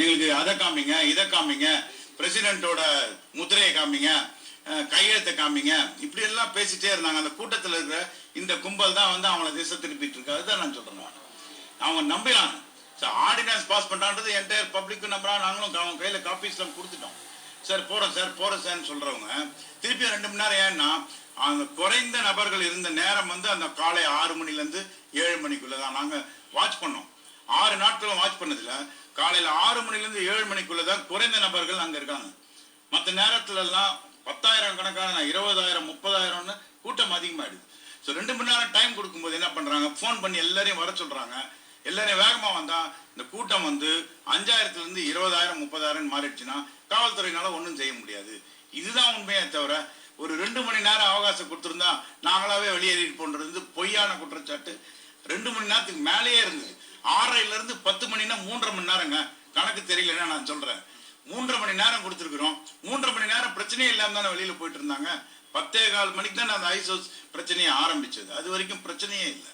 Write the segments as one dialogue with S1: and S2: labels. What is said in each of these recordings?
S1: எங்களுக்கு அதை காமிங்க இதை காமிங்க பிரசிடென்ட்டோட முத்திரையை காமிங்க கையெழுத்தை காமிங்க. இப்படி எல்லாம் பேசிட்டே இருந்தாங்க. அந்த கூட்டத்தில் இருக்கிற இந்த கும்பல் தான் வந்து அவங்கள திசை திருப்பிட்டு இருக்காது தான் நான் சொல்றேன் நான். அவங்க நம்பினாங்க. ஆர்டினன்ஸ் பாஸ் பண்ணுறான்றது என்டையர் பப்ளிக்கும் நம்புறா நாங்களும் அவங்க கையில் காப்பீஸ்லாம் கொடுத்துட்டோம். சார் போகிறோம் சார் போகிறோம் சார்னு சொல்கிறவங்க திருப்பி ரெண்டு மணி நேரம் ஏன்னா அந்த குறைந்த நபர்கள் இருந்த நேரம் வந்து அந்த காலை ஆறு மணிலேருந்து ஏழு மணிக்குள்ளே தான் நாங்கள் வாட்ச் பண்ணோம். பண்ணதுல காலையில ஆறு மணிலேருந்து ஏழு மணிக்குள்ளே தான் குறைந்த நபர்கள் அங்க இருக்காங்க. மற்ற நேரத்துல எல்லாம் பத்தாயிரம் கணக்கான இருபதாயிரம் முப்பதாயிரம்னு கூட்டம் அதிகமாயிடுது. ஸோ ரெண்டு மணி நேரம் டைம் கொடுக்கும்போது என்ன பண்றாங்க? ஃபோன் பண்ணி எல்லாரையும் வர சொல்றாங்க. எல்லாரையும் வேகமா வந்தா இந்த கூட்டம் வந்து அஞ்சாயிரத்துல இருந்து இருபதாயிரம் முப்பதாயிரம் மாறிடுச்சுன்னா காவல்துறையினால ஒன்றும் செய்ய முடியாது. இதுதான் உண்மையே தவிர ஒரு ரெண்டு மணி நேரம் அவகாசம் கொடுத்துருந்தா நாங்களாவே வெளியேறிட்டு போன்றது பொய்யான குற்றச்சாட்டு. ரெண்டு மணி நேரத்துக்கு மேலேயே இருந்தது. ஆறரைல இருந்து பத்து மணினா மூன்றரை மணி நேரங்க. கணக்கு தெரியலன்னா நான் சொல்றேன். மூன்றரை மணி நேரம் கொடுத்துருக்குறோம். மூன்றரை மணி நேரம் பிரச்சனையே இல்லாம தானே வெளியில போயிட்டு இருந்தாங்க. பத்தே கால் மணிக்கு தான் அந்த ஐசோஸ் பிரச்சனையை ஆரம்பிச்சது. அது வரைக்கும் பிரச்சனையே இல்லை.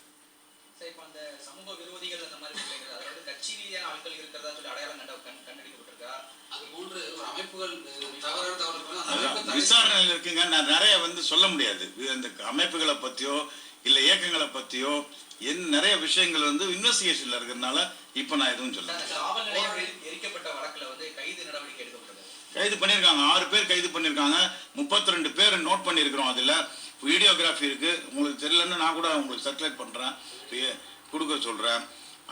S1: விசாரணையில் இருக்குங்க. நான் நிறைய வந்து சொல்ல முடியாது. அந்த அமைப்புகளை பத்தியோ இல்ல இயக்கங்களை பத்தியோ என் நிறைய விஷயங்கள் வந்து இன்வெஸ்டிகேஷன்ல இருக்கிறதுனால இப்ப நான் எதுவும் சொல்ல
S2: எரிக்கப்பட்ட வழக்குல வந்து கைது நடவடிக்கை எடுக்கப்பட்டது.
S1: கைது பண்ணியிருக்காங்க. ஆறு பேர் கைது பண்ணியிருக்காங்க. முப்பத்தி ரெண்டு பேர் நோட் பண்ணியிருக்கிறோம் அதில். வீடியோகிராஃபி இருக்கு. உங்களுக்கு தெரியலன்னு நான் கூட உங்களுக்கு சர்க்குலேட் பண்ணுறேன் கொடுக்க சொல்கிறேன்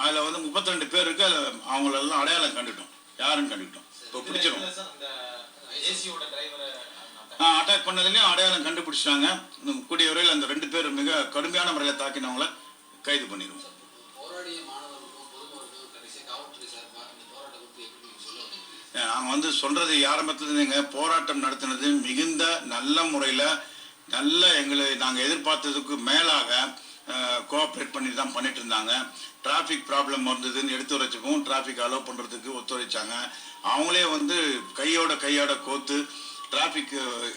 S1: அதில் வந்து முப்பத்தி ரெண்டு பேர் இருக்கு. அதுல அவங்களெல்லாம் அடையாளம் கண்டுட்டோம். யாருன்னு கண்டுட்டோம். இப்போ
S3: டிரைவரை
S1: அட்டாக் பண்ணதுலேயும் அடையாளம் கண்டுபிடிச்சாங்க கூடிய வரையில் அந்த ரெண்டு பேர் மிக கடுமையான முறையில் தாக்கினவங்கள கைது பண்ணிடுவோம்
S4: போராட்டம்
S1: நாங்கள் வந்து சொல்கிறது ஆரம்பத்தில் நீங்கள் போராட்டம் நடத்தினது மிகுந்த நல்ல முறையில் நல்ல எங்களை நாங்கள் எதிர்பார்த்ததுக்கு மேலாக கோஆப்ரேட் பண்ணி தான் பண்ணிட்டு இருந்தாங்க. டிராஃபிக் ப்ராப்ளம் வந்ததுன்னு எடுத்து வரைச்சுக்கும் டிராஃபிக் அலோவ் பண்ணுறதுக்கு ஒத்துழைச்சாங்க. அவங்களே வந்து கையோட கையோட கோத்து டிராஃபிக்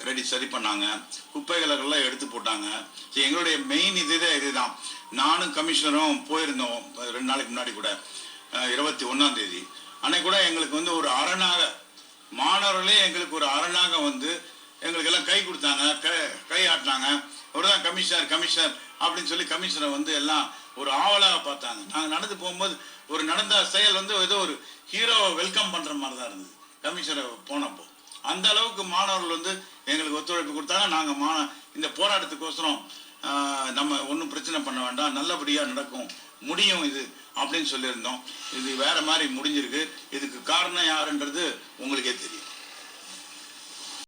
S1: ரெடி uh, சரி பண்ணாங்க. குப்பைகளெல்லாம் எடுத்து போட்டாங்க. So, எங்களுடைய மெயின் இதுதான் இதுதான். நானும் கமிஷனரும் போயிருந்தோம் ரெண்டு நாளைக்கு முன்னாடி கூட. இருபத்தி ஒன்றாம் தேதி. அன்னைக்கு கூட எங்களுக்கு வந்து ஒரு அரணாக மாணவர்களே எங்களுக்கு ஒரு அரணாக வந்து எங்களுக்கு எல்லாம் கை கொடுத்தாங்க. கை கை ஆட்டினாங்க. அவர் தான் கமிஷனர் கமிஷனர் அப்படின்னு சொல்லி கமிஷனரை வந்து எல்லாம் ஒரு ஆவலாக பார்த்தாங்க. நாங்கள் நடந்து போகும்போது ஒரு நடந்த செயல் வந்து ஏதோ ஒரு ஹீரோவை வெல்கம் பண்ணுற மாதிரி தான் இருந்தது. கமிஷனரை போனப்போ. அந்த அளவுக்கு மாணவர்கள் வந்து எங்களுக்கு ஒத்துழைப்பு கொடுத்தாங்க. நாங்கள் மாண இந்த போராட்டத்துக்கோசரம் நம்ம ஒன்றும் பிரச்சனை பண்ண வேண்டாம். நல்லபடியாக நடக்கும். முடியும் இது அப்படின்னு சொல்லியிருந்தோம். இது வேற மாதிரி முடிஞ்சிருக்கு. இதுக்கு காரணம் யாருன்றது உங்களுக்கே தெரியும்.